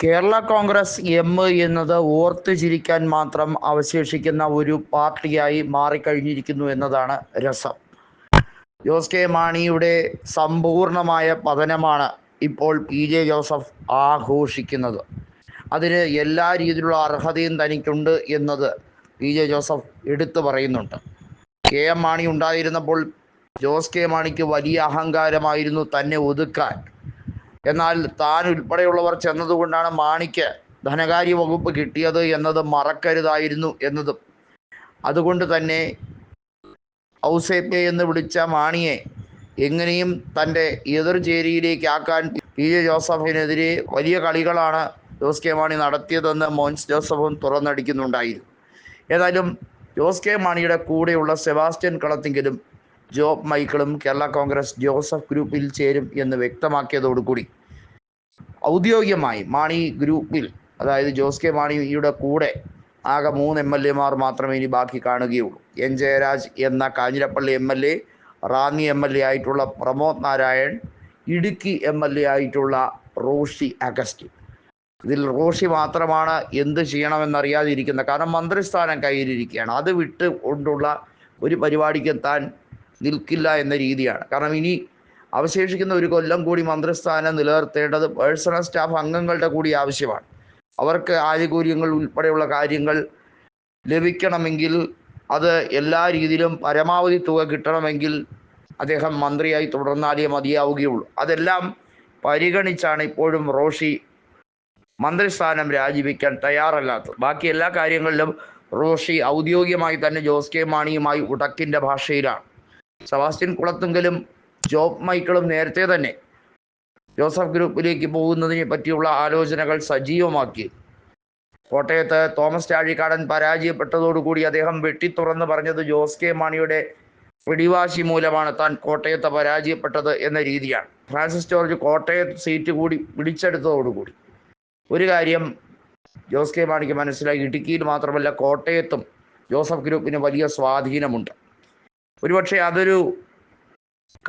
Kerala Congress M എന്നത് ഓർത്ത് ചിരിക്കാൻ മാത്രം അവശേഷിക്കുന്ന ഒരു പാർട്ടിയായി മാറിക്കഴിഞ്ഞിരിക്കുന്നു എന്നതാണ് രസം. ജോസ് കെ മാണിയുടെ സമ്പൂർണമായ പതനമാണ് ഇപ്പോൾ പി ജെ ജോസഫ് ആഘോഷിക്കുന്നത്. അതിന് എല്ലാ രീതിയിലുള്ള അർഹതയും തനിക്കുണ്ട് എന്നത് പി ജെ ജോസഫ് എടുത്തു പറയുന്നുണ്ട്. കെ എം മാണി ഉണ്ടായിരുന്നപ്പോൾ ജോസ് കെ മാണിക്ക് വലിയ അഹങ്കാരമായിരുന്നു തന്നെ ഒതുക്കാൻ. എന്നാൽ താൻ ഉൾപ്പെടെയുള്ളവർ ചെന്നതുകൊണ്ടാണ് മാണിക്ക് ധനകാര്യ വകുപ്പ് കിട്ടിയത് എന്നത് മറക്കരുതായിരുന്നു എന്നതും. അതുകൊണ്ട് തന്നെ ഔസേപ്പെ എന്ന് വിളിച്ച മാണിയെ എങ്ങനെയും തന്റെ എതിർചേരിയിലേക്ക് ആക്കാൻ പി ജെ ജോസഫിനെതിരെ വലിയ കളികളാണ് ജോസ് കെ മാണി നടത്തിയതെന്ന് മോൻസ് ജോസഫും തുറന്നടിക്കുന്നുണ്ടായിരുന്നു. ഏതായാലും ജോസ് കെ മാണിയുടെ കൂടെയുള്ള സെബാസ്റ്റ്യൻ കളത്തിങ്കിലും ജോബ് മൈക്കിളും കേരള കോൺഗ്രസ് ജോസഫ് ഗ്രൂപ്പിൽ ചേരും എന്ന് വ്യക്തമാക്കിയതോടുകൂടി. ഔദ്യോഗികമായി മാണി ഗ്രൂപ്പിൽ അതായത് ജോസ് കെ മാണിയുടെ കൂടെ ആകെ മൂന്ന് എം എൽ എമാർ മാത്രമേ ഇനി ബാക്കി കാണുകയുള്ളൂ. എൻ ജയരാജ് എന്ന Kanjirappally M L A Ranni M L A ആയിട്ടുള്ള Pramod Narayan Idukki M L A ആയിട്ടുള്ള റോഷി അഗസ്റ്റിൻ. ഇതിൽ റോഷി മാത്രമാണ് എന്ത് ചെയ്യണമെന്നറിയാതിരിക്കുന്നത് കാരണം മന്ത്രിസ്ഥാനം കയ്യിലിരിക്കുകയാണ്. അത് വിട്ട് കൊണ്ടുള്ള ഒരു പരിപാടിക്ക് താൻ നിൽക്കില്ല എന്ന രീതിയാണ്. കാരണം ഇനി അവശേഷിക്കുന്ന ഒരു കൊല്ലം കൂടി മന്ത്രിസ്ഥാനം നിലനിർത്തേണ്ടത് പേഴ്സണൽ സ്റ്റാഫ് അംഗങ്ങളുടെ കൂടി ആവശ്യമാണ്. അവർക്ക് ആനുകൂല്യങ്ങൾ ഉൾപ്പെടെയുള്ള കാര്യങ്ങൾ ലഭിക്കണമെങ്കിൽ അത് എല്ലാ രീതിയിലും പരമാവധി തുക കിട്ടണമെങ്കിൽ അദ്ദേഹം മന്ത്രിയായി തുടർന്നാലേ മതിയാവുകയുള്ളൂ. അതെല്ലാം പരിഗണിച്ചാണ് ഇപ്പോഴും റോഷി മന്ത്രിസ്ഥാനം രാജിവെക്കാൻ തയ്യാറല്ലാത്തത്. ബാക്കി എല്ലാ കാര്യങ്ങളിലും റോഷി ഔദ്യോഗികമായി തന്നെ ജോസ് കെ മാണിയുമായി ഉടക്കിന്റെ ഭാഷയിലാണ്. സെബാസ്റ്റ്യൻ കുളത്തുങ്കലും ജോബ് മൈക്കിളും നേരത്തെ തന്നെ ജോസഫ് ഗ്രൂപ്പിലേക്ക് പോകുന്നതിനെ പറ്റിയുള്ള ആലോചനകൾ സജീവമാക്കി. കോട്ടയത്ത് തോമസ് ചാഴിക്കാടൻ പരാജയപ്പെട്ടതോടുകൂടി അദ്ദേഹം വെട്ടിത്തുറന്ന് പറഞ്ഞത് ജോസ് കെ മാണിയുടെ പിടിവാശി മൂലമാണ് താൻ കോട്ടയത്ത് പരാജയപ്പെട്ടത് എന്ന രീതിയാണ്. ഫ്രാൻസിസ് ജോർജ് കോട്ടയത്ത് സീറ്റ് കൂടി പിടിച്ചെടുത്തതോടുകൂടി. ഒരു കാര്യം ജോസ് കെ മാണിക്ക് മനസ്സിലായി. ഇടുക്കിയിൽ മാത്രമല്ല കോട്ടയത്തും ജോസഫ് ഗ്രൂപ്പിന് വലിയ സ്വാധീനമുണ്ട്. ഒരുപക്ഷെ അതൊരു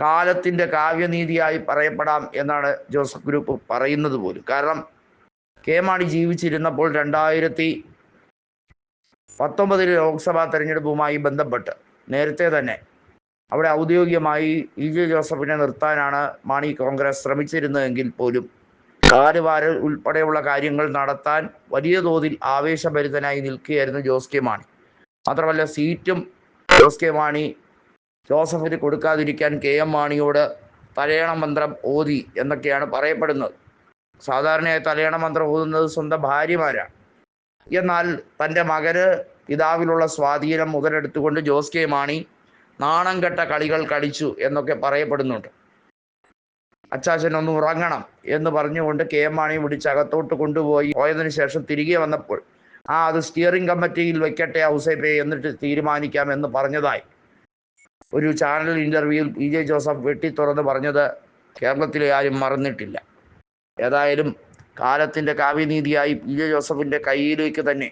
കാലത്തിന്റെ കാവ്യനീതിയായി പറയപ്പെടാം എന്നാണ് ജോസഫ് ഗ്രൂപ്പ് പറയുന്നത് പോലും. കാരണം കെ മാണി ജീവിച്ചിരുന്നപ്പോൾ രണ്ടായിരത്തി പത്തൊമ്പതിലെ ലോക്സഭാ തെരഞ്ഞെടുപ്പുമായി ബന്ധപ്പെട്ട് നേരത്തെ തന്നെ അവിടെ ഔദ്യോഗികമായി ഇ ജെ ജോസഫിനെ നിർത്താനാണ് മാണി കോൺഗ്രസ് ശ്രമിച്ചിരുന്നതെങ്കിൽ പോലും കാലുവാരൽ ഉൾപ്പെടെയുള്ള കാര്യങ്ങൾ നടത്താൻ വലിയ തോതിൽ ആവേശഭരിതനായി നിൽക്കുകയായിരുന്നു ജോസ് കെ മാണി. മാത്രമല്ല സീറ്റും ജോസ് കെ മാണി ജോസഫിന് കൊടുക്കാതിരിക്കാൻ കെ എം മാണിയോട് തലയണ മന്ത്രം ഓതി എന്നൊക്കെയാണ് പറയപ്പെടുന്നത്. സാധാരണയായി തലയണ മന്ത്രം ഓതുന്നത് സ്വന്തം ഭാര്യമാരാണ്. എന്നാൽ തന്റെ മകന് പിതാവിലുള്ള സ്വാധീനം മുതലെടുത്തുകൊണ്ട് ജോസ് കെ മാണി നാണം കെട്ട കളികൾ കളിച്ചു എന്നൊക്കെ പറയപ്പെടുന്നുണ്ട്. അച്ചാച്ചൻ ഒന്ന് ഉറങ്ങണം എന്ന് പറഞ്ഞുകൊണ്ട് കെ എം മാണി വിളിച്ച് അകത്തോട്ട് കൊണ്ടുപോയി. പോയതിനു ശേഷം തിരികെ വന്നപ്പോൾ ആ അത് സ്റ്റിയറിംഗ് കമ്മിറ്റിയിൽ വെക്കട്ടെ ഔസേപ്പെ എന്നിട്ട് തീരുമാനിക്കാം എന്ന് പറഞ്ഞതായി. ഒരു ചാനൽ ഇന്റർവ്യൂവിൽ പി ജെ ജോസഫ് വെട്ടി തുറന്ന് പറഞ്ഞത് കേരളത്തിലെ ആരും മറന്നിട്ടില്ല. ഏതായാലും കാലത്തിന്റെ കാവ്യനീതിയായി പി ജെ ജോസഫിന്റെ കയ്യിലേക്ക് തന്നെ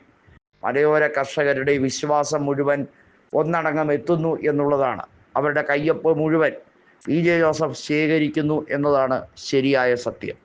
മലയോര കർഷകരുടെ വിശ്വാസം മുഴുവൻ ഒന്നടങ്കം എത്തുന്നു എന്നുള്ളതാണ്. അവരുടെ കയ്യൊപ്പ് മുഴുവൻ പി ജെ ജോസഫ് ശേഖരിക്കുന്നു എന്നതാണ് ശരിയായ സത്യം.